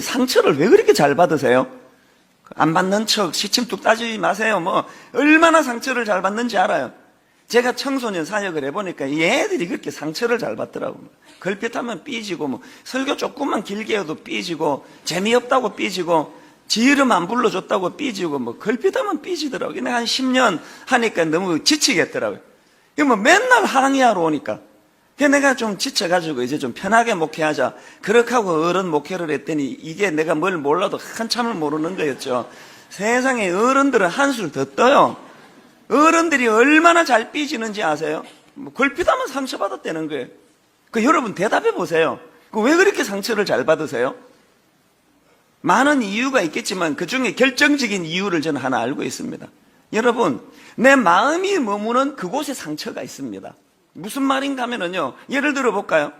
상처를 왜 그렇게 잘 받으세요? 안 받는 척 시침 뚝 따지지 마세요. 뭐 얼마나 상처를 잘 받는지 알아요. 제가 청소년 사역을 해보니까 얘들이 그렇게 상처를 잘 받더라고요. 걸핏하면 삐지고 뭐 설교 조금만 길게 해도 삐지고 재미없다고 삐지고 지 이름 안 불러줬다고 삐지고 뭐 걸핏하면 삐지더라고요. 내가 한 10년 하니까 너무 지치겠더라고요. 이거 뭐 맨날 항의하러 오니까 그래서 내가 좀 지쳐가지고 이제 좀 편하게 목회하자. 그렇게 하고 어른 목회를 했더니 이게 내가 뭘 몰라도 한참을 모르는 거였죠. 세상에 어른들은 한술 더 떠요. 어른들이 얼마나 잘 삐지는지 아세요? 뭐 걸핏하면 상처받았다는 거예요. 그 여러분 대답해 보세요. 그 왜 그렇게 상처를 잘 받으세요? 많은 이유가 있겠지만 그 중에 결정적인 이유를 저는 하나 알고 있습니다. 여러분, 내 마음이 머무는 그곳에 상처가 있습니다. 무슨 말인가 하면은요, 예를 들어 볼까요?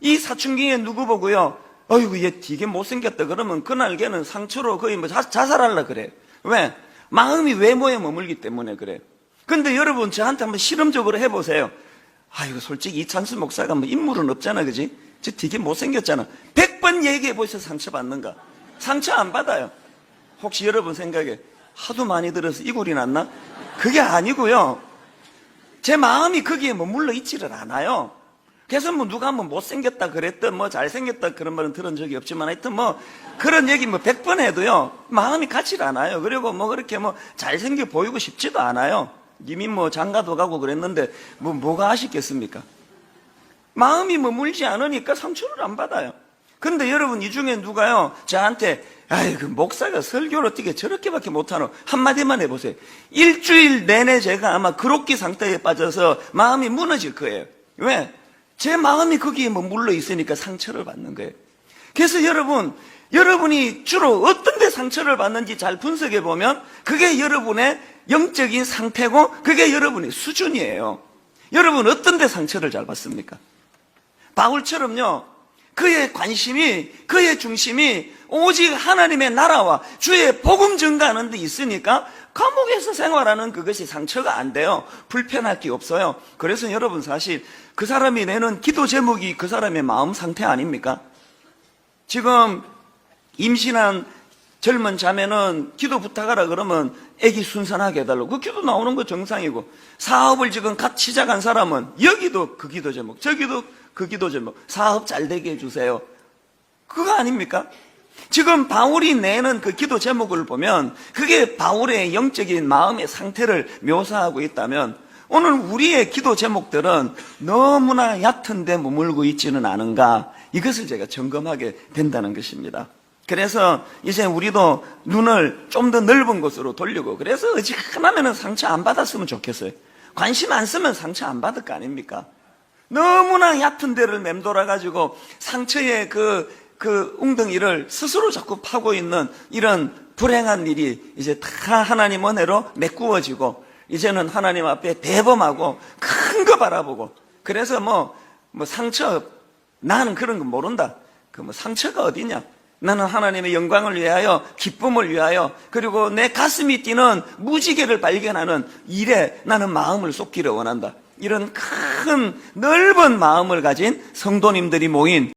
이 사춘기에 누구 보고요, 어이구, 얘 되게 못생겼다. 그러면 그날 걔는 상처로 거의 뭐 자, 자살하려 그래. 왜? 마음이 외모에 머물기 때문에 그래. 근데 여러분, 저한테 한번 실험적으로 해보세요. 아이고, 솔직히 이찬수 목사가 뭐 인물은 없잖아, 그지? 저 되게 못생겼잖아. 백번 얘기해 보셔서 상처 받는가? 상처 안 받아요. 혹시 여러분 생각에 하도 많이 들어서 이골이 났나? 그게 아니고요. 제 마음이 거기에 머물러 있지를 않아요. 그래서 뭐 누가 뭐 못생겼다 그랬던 뭐 잘생겼다 그런 말은 들은 적이 없지만 하여튼 뭐 그런 얘기 뭐 백 번 해도요. 마음이 같지를 않아요. 그리고 뭐 그렇게 뭐 잘생겨 보이고 싶지도 않아요. 이미 뭐 장가도 가고 그랬는데 뭐 뭐가 아쉽겠습니까? 마음이 머물지 않으니까 상처를 안 받아요. 근데 여러분 이 중에 누가요 저한테 아이 그 목사가 설교를 어떻게 저렇게밖에 못하노 한마디만 해보세요. 일주일 내내 제가 아마 그렇게 상태에 빠져서 마음이 무너질 거예요. 왜? 제 마음이 거기에 머물러 있으니까 상처를 받는 거예요. 그래서 여러분 여러분이 주로 어떤 데 상처를 받는지 잘 분석해 보면 그게 여러분의 영적인 상태고 그게 여러분의 수준이에요. 여러분 어떤 데 상처를 잘 받습니까? 바울처럼요. 그의 관심이 그의 중심이 오직 하나님의 나라와 주의 복음 증가하는 데 있으니까 감옥에서 생활하는 그것이 상처가 안 돼요. 불편할 게 없어요. 그래서 여러분 사실 그 사람이 내는 기도 제목이 그 사람의 마음 상태 아닙니까? 지금 임신한 젊은 자매는 기도 부탁하라 그러면 애기 순산하게 해달라고. 그 기도 나오는 거 정상이고. 사업을 지금 갓 시작한 사람은 여기도 그 기도 제목, 저기도 그 기도 제목. 사업 잘 되게 해주세요. 그거 아닙니까? 지금 바울이 내는 그 기도 제목을 보면 그게 바울의 영적인 마음의 상태를 묘사하고 있다면 오늘 우리의 기도 제목들은 너무나 얕은데 머물고 있지는 않은가 이것을 제가 점검하게 된다는 것입니다. 그래서 이제 우리도 눈을 좀 더 넓은 곳으로 돌리고 그래서 어지간하면 상처 안 받았으면 좋겠어요. 관심 안 쓰면 상처 안 받을 거 아닙니까? 너무나 얕은 데를 맴돌아 가지고 상처의 그, 그 웅덩이를 스스로 자꾸 파고 있는 이런 불행한 일이 이제 다 하나님 은혜로 메꾸어지고 이제는 하나님 앞에 대범하고 큰 거 바라보고 그래서 뭐, 뭐 상처 나는 그런 거 모른다. 그 뭐 상처가 어디냐? 나는 하나님의 영광을 위하여 기쁨을 위하여 그리고 내 가슴이 뛰는 무지개를 발견하는 일에 나는 마음을 쏟기를 원한다. 이런 큰 넓은 마음을 가진 성도님들이 모인